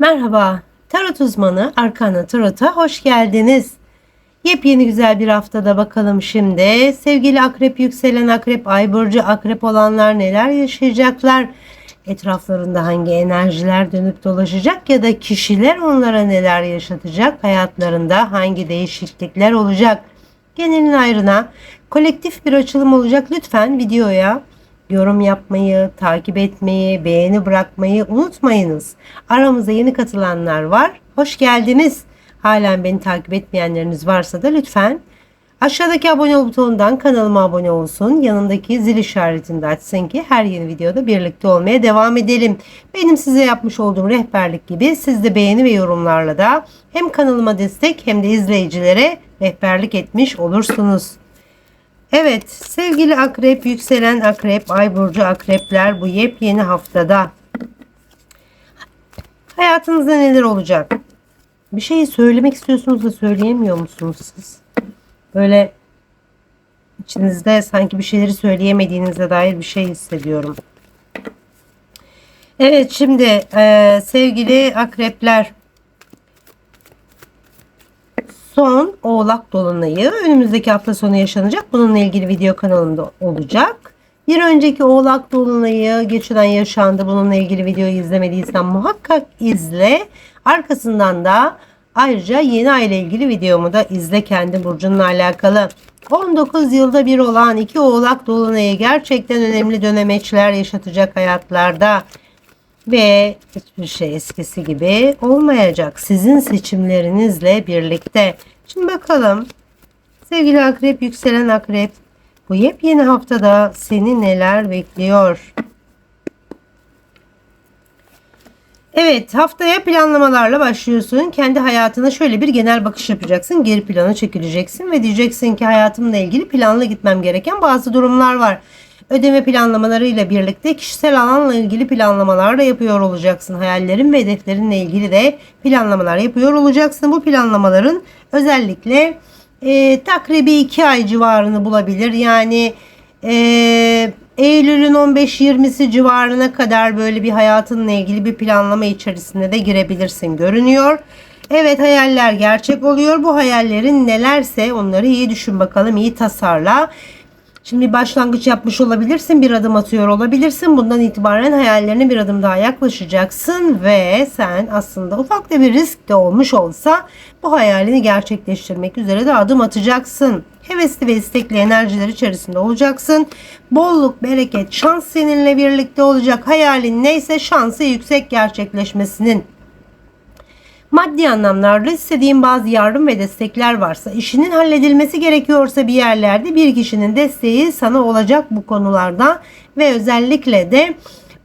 Merhaba, Tarot uzmanı Arkana Tarot'a hoş geldiniz. Yepyeni güzel bir haftada bakalım şimdi. Sevgili akrep, yükselen akrep, ay burcu akrep olanlar neler yaşayacaklar? Etraflarında hangi enerjiler dönüp dolaşacak ya da kişiler onlara neler yaşatacak? Hayatlarında hangi değişiklikler olacak? Genelin ayrına kolektif bir açılım olacak. Lütfen videoya yorum yapmayı, takip etmeyi, beğeni bırakmayı unutmayınız. Aramıza yeni katılanlar var. Hoş geldiniz. Halen beni takip etmeyenleriniz varsa da lütfen aşağıdaki abone butonundan kanalıma abone olsun. Yanındaki zil işaretini de açsın ki her yeni videoda birlikte olmaya devam edelim. Benim size yapmış olduğum rehberlik gibi siz de beğeni ve yorumlarla da hem kanalıma destek hem de izleyicilere rehberlik etmiş olursunuz. Evet sevgili akrep, yükselen akrep, ay burcu akrepler bu yepyeni haftada hayatınızda neler olacak? Bir şeyi söylemek istiyorsunuz da söyleyemiyor musunuz siz? Böyle içinizde sanki bir şeyleri söyleyemediğinize dair bir şey hissediyorum. Evet şimdi e, sevgili akrepler son oğlak dolunayı önümüzdeki hafta sonu yaşanacak. Bununla ilgili video kanalımda olacak. Bir önceki oğlak dolunayı geçen yaşandı. Bununla ilgili videoyu izlemediysen muhakkak izle. Arkasından da ayrıca yeni ay ile ilgili videomu da izle kendi burcunla alakalı. 19 yılda bir olan iki oğlak dolunayı gerçekten önemli dönemeçler yaşatacak hayatlarda. Ve hiçbir şey eskisi gibi olmayacak. Sizin seçimlerinizle birlikte. Şimdi bakalım sevgili akrep, yükselen akrep bu yepyeni haftada seni neler bekliyor? Evet haftaya planlamalarla başlıyorsun. Kendi hayatına şöyle bir genel bakış yapacaksın. Geri plana çekileceksin ve diyeceksin ki hayatımla ilgili planla gitmem gereken bazı durumlar var. Ödeme planlamalarıyla birlikte kişisel alanla ilgili planlamalar da yapıyor olacaksın. Hayallerin ve hedeflerinle ilgili de planlamalar yapıyor olacaksın. Bu planlamaların özellikle e, takribi 2 ay civarını bulabilir. Yani e, Eylül'ün 15-20'si civarına kadar böyle bir hayatınla ilgili bir planlama içerisinde de girebilirsin görünüyor. Evet hayaller gerçek oluyor. Bu hayallerin nelerse onları iyi düşün bakalım, iyi tasarla. Şimdi bir başlangıç yapmış olabilirsin, bir adım atıyor olabilirsin. Bundan itibaren hayallerine bir adım daha yaklaşacaksın ve sen aslında ufak da bir risk de olmuş olsa bu hayalini gerçekleştirmek üzere de adım atacaksın. Hevesli ve istekli enerjiler içerisinde olacaksın. Bolluk, bereket, şans seninle birlikte olacak. Hayalin neyse şansı yüksek gerçekleşmesinin Maddi anlamlarda istediğin bazı yardım ve destekler varsa, işinin halledilmesi gerekiyorsa bir yerlerde bir kişinin desteği sana olacak bu konularda ve özellikle de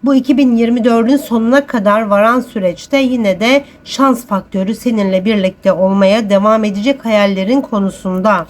bu 2024'ün sonuna kadar varan süreçte yine de şans faktörü seninle birlikte olmaya devam edecek hayallerin konusunda.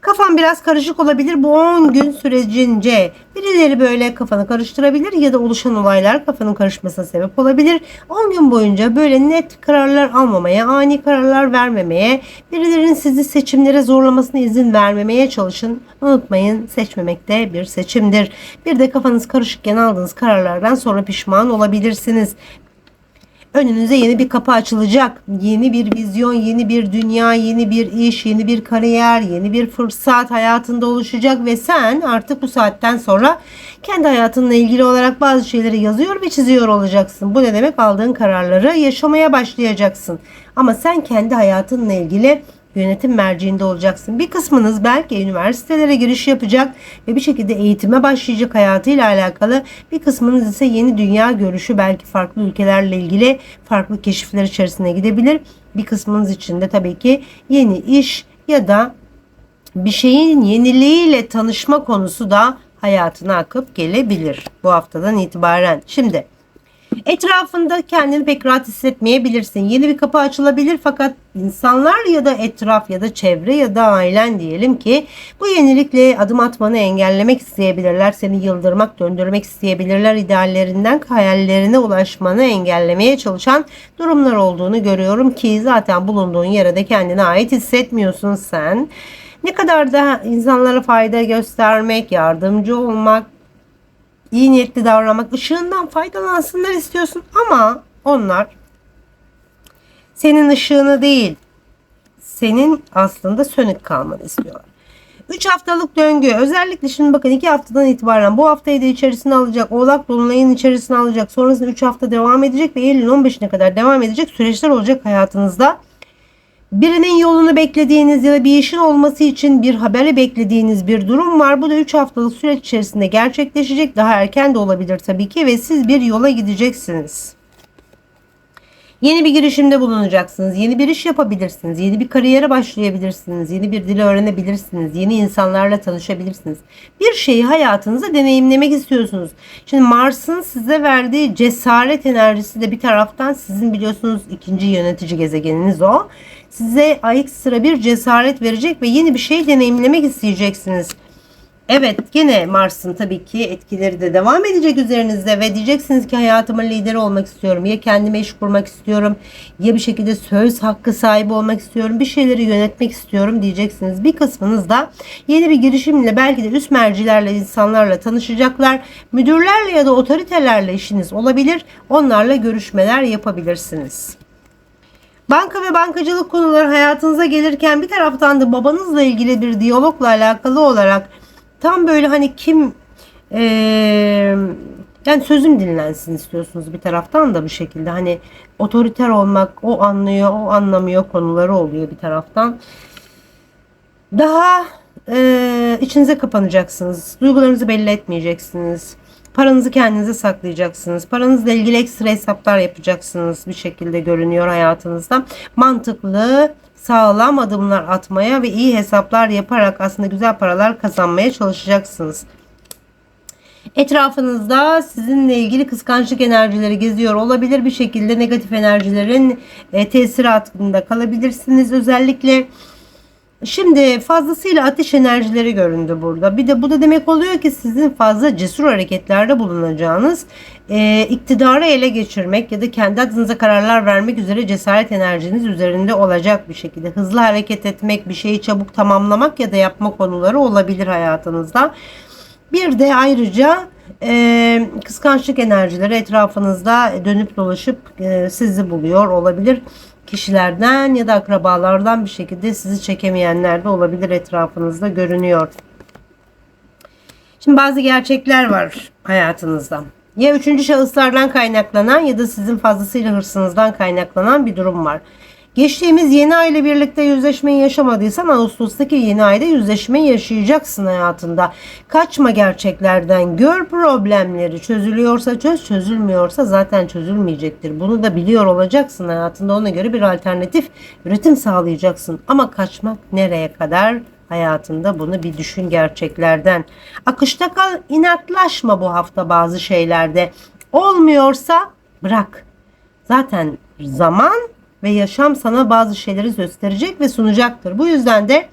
Kafan biraz karışık olabilir bu 10 gün sürecince. Birileri böyle kafanı karıştırabilir ya da oluşan olaylar kafanın karışmasına sebep olabilir. 10 gün boyunca böyle net kararlar almamaya, ani kararlar vermemeye, birilerinin sizi seçimlere zorlamasına izin vermemeye çalışın. Unutmayın seçmemek de bir seçimdir. Bir de kafanız karışıkken aldığınız kararlardan sonra pişman olabilirsiniz. Önünüze yeni bir kapı açılacak. Yeni bir vizyon, yeni bir dünya, yeni bir iş, yeni bir kariyer, yeni bir fırsat hayatında oluşacak ve sen artık bu saatten sonra kendi hayatınla ilgili olarak bazı şeyleri yazıyor ve çiziyor olacaksın. Bu ne demek? Aldığın kararları yaşamaya başlayacaksın. Ama sen kendi hayatınla ilgili yönetim merciinde olacaksın. Bir kısmınız belki üniversitelere giriş yapacak ve bir şekilde eğitime başlayacak hayatıyla alakalı. Bir kısmınız ise yeni dünya görüşü belki farklı ülkelerle ilgili farklı keşifler içerisine gidebilir. Bir kısmınız için de tabii ki yeni iş ya da bir şeyin yeniliğiyle tanışma konusu da hayatına akıp gelebilir bu haftadan itibaren. Şimdi Etrafında kendini pek rahat hissetmeyebilirsin. Yeni bir kapı açılabilir fakat insanlar ya da etraf ya da çevre ya da ailen diyelim ki bu yenilikle adım atmanı engellemek isteyebilirler. Seni yıldırmak, döndürmek isteyebilirler. İdeallerinden hayallerine ulaşmanı engellemeye çalışan durumlar olduğunu görüyorum ki zaten bulunduğun yere de kendine ait hissetmiyorsun sen. Ne kadar da insanlara fayda göstermek, yardımcı olmak, iyi niyetli davranmak, ışığından faydalansınlar istiyorsun ama onlar Senin ışığını değil, senin aslında sönük kalmanı istiyorlar. 3 haftalık döngü. Özellikle şimdi bakın 2 haftadan itibaren bu haftayı da içerisine alacak. Oğlak dolunayın içerisine alacak. Sonrasında 3 hafta devam edecek ve Eylül 15'ine kadar devam edecek süreçler olacak hayatınızda. Birinin yolunu beklediğiniz ya da bir işin olması için bir haberi beklediğiniz bir durum var. Bu da 3 haftalık süreç içerisinde gerçekleşecek. Daha erken de olabilir tabii ki ve siz bir yola gideceksiniz. Yeni bir girişimde bulunacaksınız. Yeni bir iş yapabilirsiniz. Yeni bir kariyere başlayabilirsiniz. Yeni bir dili öğrenebilirsiniz. Yeni insanlarla tanışabilirsiniz. Bir şeyi hayatınızda deneyimlemek istiyorsunuz. Şimdi Mars'ın size verdiği cesaret enerjisi de bir taraftan sizin biliyorsunuz ikinci yönetici gezegeniniz o. Size ekstra bir cesaret verecek ve yeni bir şey deneyimlemek isteyeceksiniz. Evet gene Mars'ın tabii ki etkileri de devam edecek üzerinizde ve diyeceksiniz ki hayatımın lideri olmak istiyorum. Ya kendime iş kurmak istiyorum ya bir şekilde söz hakkı sahibi olmak istiyorum. Bir şeyleri yönetmek istiyorum diyeceksiniz. Bir kısmınız da yeni bir girişimle belki de üst mercilerle insanlarla tanışacaklar. Müdürlerle ya da otoritelerle işiniz olabilir. Onlarla görüşmeler yapabilirsiniz. Banka ve bankacılık konuları hayatınıza gelirken bir taraftan da babanızla ilgili bir diyalogla alakalı olarak tam böyle hani kim ee, yani sözüm dinlensin istiyorsunuz bir taraftan da bir şekilde. Hani otoriter olmak o anlıyor o anlamıyor konuları oluyor bir taraftan. Daha e, içinize kapanacaksınız duygularınızı belli etmeyeceksiniz paranızı kendinize saklayacaksınız paranızla ilgili ekstra hesaplar yapacaksınız bir şekilde görünüyor hayatınızda. Mantıklı sağlam adımlar atmaya ve iyi hesaplar yaparak aslında güzel paralar kazanmaya çalışacaksınız. Etrafınızda sizinle ilgili kıskançlık enerjileri geziyor olabilir. Bir şekilde negatif enerjilerin e, tesiri altında kalabilirsiniz. Özellikle Şimdi fazlasıyla ateş enerjileri göründü burada. Bir de bu da demek oluyor ki sizin fazla cesur hareketlerde bulunacağınız, e, iktidarı ele geçirmek ya da kendi adınıza kararlar vermek üzere cesaret enerjiniz üzerinde olacak bir şekilde. Hızlı hareket etmek, bir şeyi çabuk tamamlamak ya da yapma konuları olabilir hayatınızda. Bir de ayrıca e, kıskançlık enerjileri etrafınızda dönüp dolaşıp e, sizi buluyor olabilir kişilerden ya da akrabalardan bir şekilde sizi çekemeyenler de olabilir etrafınızda görünüyor. Şimdi bazı gerçekler var hayatınızda. Ya üçüncü şahıslardan kaynaklanan ya da sizin fazlasıyla hırsınızdan kaynaklanan bir durum var. Geçtiğimiz yeni ay ile birlikte yüzleşmeyi yaşamadıysan Ağustos'taki yeni ayda yüzleşmeyi yaşayacaksın hayatında. Kaçma gerçeklerden, gör problemleri. Çözülüyorsa çöz, çözülmüyorsa zaten çözülmeyecektir. Bunu da biliyor olacaksın hayatında. Ona göre bir alternatif üretim sağlayacaksın. Ama kaçmak nereye kadar? hayatında bunu bir düşün gerçeklerden. Akışta kal, inatlaşma bu hafta bazı şeylerde. Olmuyorsa bırak. Zaten zaman ve yaşam sana bazı şeyleri gösterecek ve sunacaktır. Bu yüzden de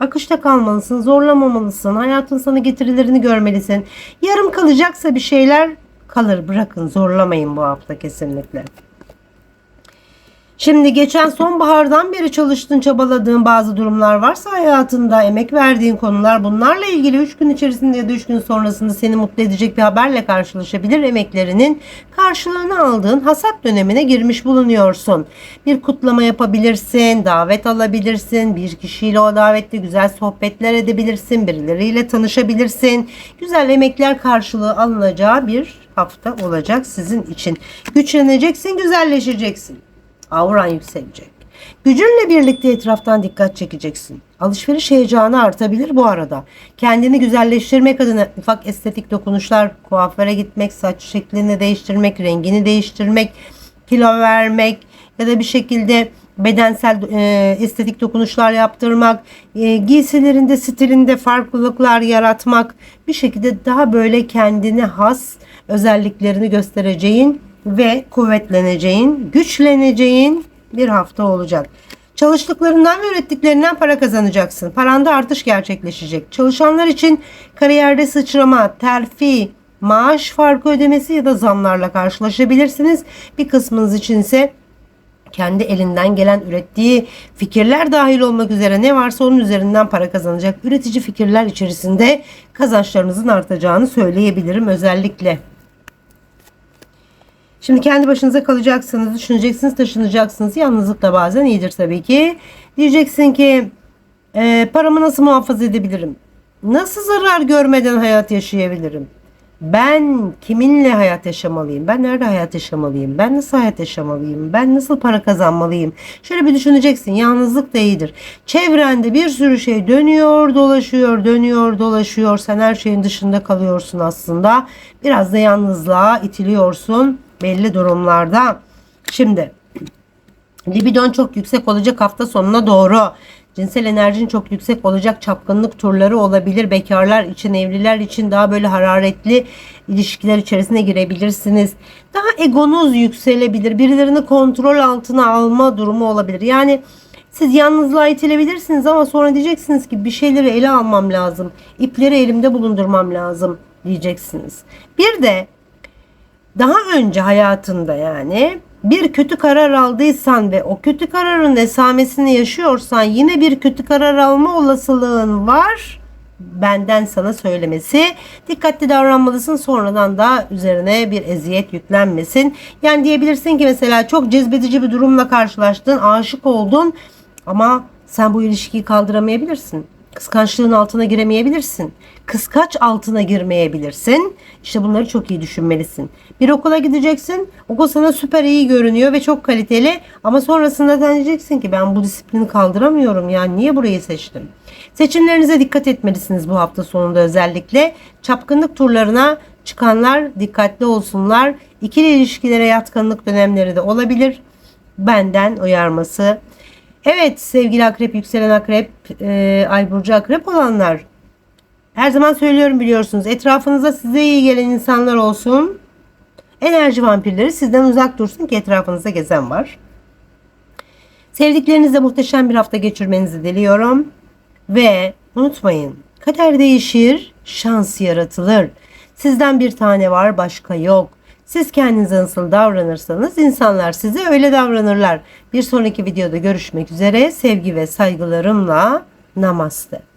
akışta kalmalısın, zorlamamalısın, hayatın sana getirilerini görmelisin. Yarım kalacaksa bir şeyler kalır. Bırakın, zorlamayın bu hafta kesinlikle. Şimdi geçen sonbahardan beri çalıştığın, çabaladığın bazı durumlar varsa hayatında emek verdiğin konular bunlarla ilgili 3 gün içerisinde ya da 3 gün sonrasında seni mutlu edecek bir haberle karşılaşabilir. Emeklerinin karşılığını aldığın hasat dönemine girmiş bulunuyorsun. Bir kutlama yapabilirsin, davet alabilirsin, bir kişiyle o davette güzel sohbetler edebilirsin, birileriyle tanışabilirsin. Güzel emekler karşılığı alınacağı bir hafta olacak sizin için. Güçleneceksin, güzelleşeceksin auran yükselecek. Gücünle birlikte etraftan dikkat çekeceksin. Alışveriş heyecanı artabilir bu arada. Kendini güzelleştirmek adına ufak estetik dokunuşlar, kuaföre gitmek, saç şeklini değiştirmek, rengini değiştirmek, kilo vermek ya da bir şekilde bedensel e, estetik dokunuşlar yaptırmak, e, giysilerinde, stilinde farklılıklar yaratmak, bir şekilde daha böyle kendine has özelliklerini göstereceğin ve kuvvetleneceğin, güçleneceğin bir hafta olacak. Çalıştıklarından ve ürettiklerinden para kazanacaksın. Paranda artış gerçekleşecek. Çalışanlar için kariyerde sıçrama, terfi, maaş farkı ödemesi ya da zamlarla karşılaşabilirsiniz. Bir kısmınız için ise kendi elinden gelen ürettiği fikirler dahil olmak üzere ne varsa onun üzerinden para kazanacak. Üretici fikirler içerisinde kazançlarınızın artacağını söyleyebilirim özellikle. Şimdi kendi başınıza kalacaksınız, düşüneceksiniz, taşınacaksınız. Yalnızlık da bazen iyidir tabii ki. Diyeceksin ki e, paramı nasıl muhafaza edebilirim? Nasıl zarar görmeden hayat yaşayabilirim? Ben kiminle hayat yaşamalıyım? Ben nerede hayat yaşamalıyım? Ben nasıl hayat yaşamalıyım? Ben nasıl para kazanmalıyım? Şöyle bir düşüneceksin. Yalnızlık da iyidir. Çevrende bir sürü şey dönüyor, dolaşıyor, dönüyor, dolaşıyor. Sen her şeyin dışında kalıyorsun aslında. Biraz da yalnızlığa itiliyorsun belli durumlarda. Şimdi Libidon çok yüksek olacak hafta sonuna doğru. Cinsel enerjin çok yüksek olacak. Çapkınlık turları olabilir. Bekarlar için, evliler için daha böyle hararetli ilişkiler içerisine girebilirsiniz. Daha egonuz yükselebilir. Birilerini kontrol altına alma durumu olabilir. Yani siz yalnızlığa itilebilirsiniz ama sonra diyeceksiniz ki bir şeyleri ele almam lazım. İpleri elimde bulundurmam lazım diyeceksiniz. Bir de daha önce hayatında yani bir kötü karar aldıysan ve o kötü kararın esamesini yaşıyorsan yine bir kötü karar alma olasılığın var. Benden sana söylemesi. Dikkatli davranmalısın sonradan da üzerine bir eziyet yüklenmesin. Yani diyebilirsin ki mesela çok cezbedici bir durumla karşılaştın, aşık oldun ama sen bu ilişkiyi kaldıramayabilirsin. Kıskançlığın altına giremeyebilirsin. Kıskaç altına girmeyebilirsin. İşte bunları çok iyi düşünmelisin. Bir okula gideceksin. Okul sana süper iyi görünüyor ve çok kaliteli. Ama sonrasında diyeceksin ki ben bu disiplini kaldıramıyorum. Yani niye burayı seçtim? Seçimlerinize dikkat etmelisiniz bu hafta sonunda özellikle. Çapkınlık turlarına çıkanlar dikkatli olsunlar. İkili ilişkilere yatkınlık dönemleri de olabilir. Benden uyarması. Evet sevgili akrep, yükselen akrep, e, ay burcu akrep olanlar. Her zaman söylüyorum biliyorsunuz. Etrafınızda size iyi gelen insanlar olsun. Enerji vampirleri sizden uzak dursun ki etrafınızda gezen var. Sevdiklerinizle muhteşem bir hafta geçirmenizi diliyorum. Ve unutmayın kader değişir, şans yaratılır. Sizden bir tane var başka yok. Siz kendinize nasıl davranırsanız insanlar size öyle davranırlar. Bir sonraki videoda görüşmek üzere. Sevgi ve saygılarımla namaste.